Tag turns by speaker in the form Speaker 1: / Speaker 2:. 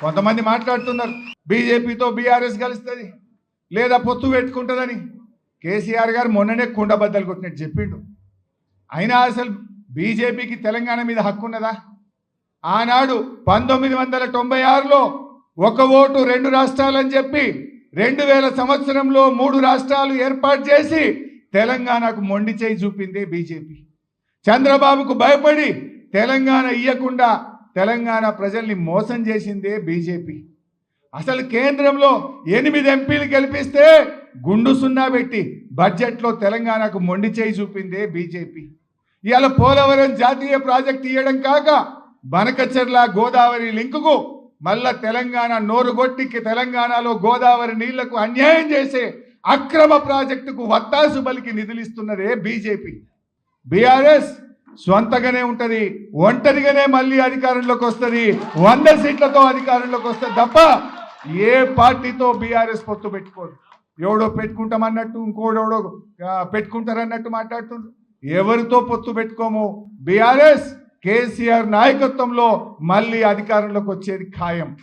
Speaker 1: కొంతమంది మాట్లాడుతున్నారు బీజేపీతో బీఆర్ఎస్ కలుస్తుంది లేదా పొత్తు పెట్టుకుంటుందని. కేసీఆర్ గారు మొన్ననే కుండబద్దలు కొట్టినట్టు చెప్పిండు. అయినా అసలు బీజేపీకి తెలంగాణ మీద హక్కు ఉన్నదా? ఆనాడు పంతొమ్మిది వందల తొంభై ఆరులో ఒక ఓటు రెండు రాష్ట్రాలని చెప్పి రెండు వేల సంవత్సరంలో మూడు రాష్ట్రాలు ఏర్పాటు చేసి తెలంగాణకు మొండి చేయి చూపింది బీజేపీ. చంద్రబాబుకు భయపడి తెలంగాణ ఇయ్యకుండా తెలంగాణ ప్రజల్ని మోసం చేసిందే బీజేపీ. అసలు కేంద్రంలో ఎనిమిది ఎంపీలు గెలిపిస్తే గుండు సున్నా పెట్టి బడ్జెట్లో తెలంగాణకు మొండి చేయి చూపిందే బీజేపీ. ఇవాళ పోలవరం జాతీయ ప్రాజెక్ట్ ఇవ్వడం కాక బనకచెర్ల గోదావరి లింకుకు మళ్ళా తెలంగాణ నోరుగొట్టికి తెలంగాణలో గోదావరి నీళ్ళకు అన్యాయం చేసే అక్రమ ప్రాజెక్టుకు వత్తాసు బలికి నిధులిస్తున్నదే బీజేపీ. బీఆర్ఎస్ సొంతగానే ఉంటుంది ఒంటరిగానే మళ్ళీ అధికారంలోకి వస్తుంది వంద సీట్లతో అధికారంలోకి వస్తుంది తప్ప ఏ పార్టీతో బీఆర్ఎస్ పొత్తు పెట్టుకోదు. ఎవడో పెట్టుకుంటామన్నట్టు ఇంకోడెవడో పెట్టుకుంటారన్నట్టు మాట్లాడుతుండ్రు. ఎవరితో పొత్తు పెట్టుకోము? బీఆర్ఎస్ కేసీఆర్ నాయకత్వంలో మళ్ళీ అధికారంలోకి వచ్చేది ఖాయం.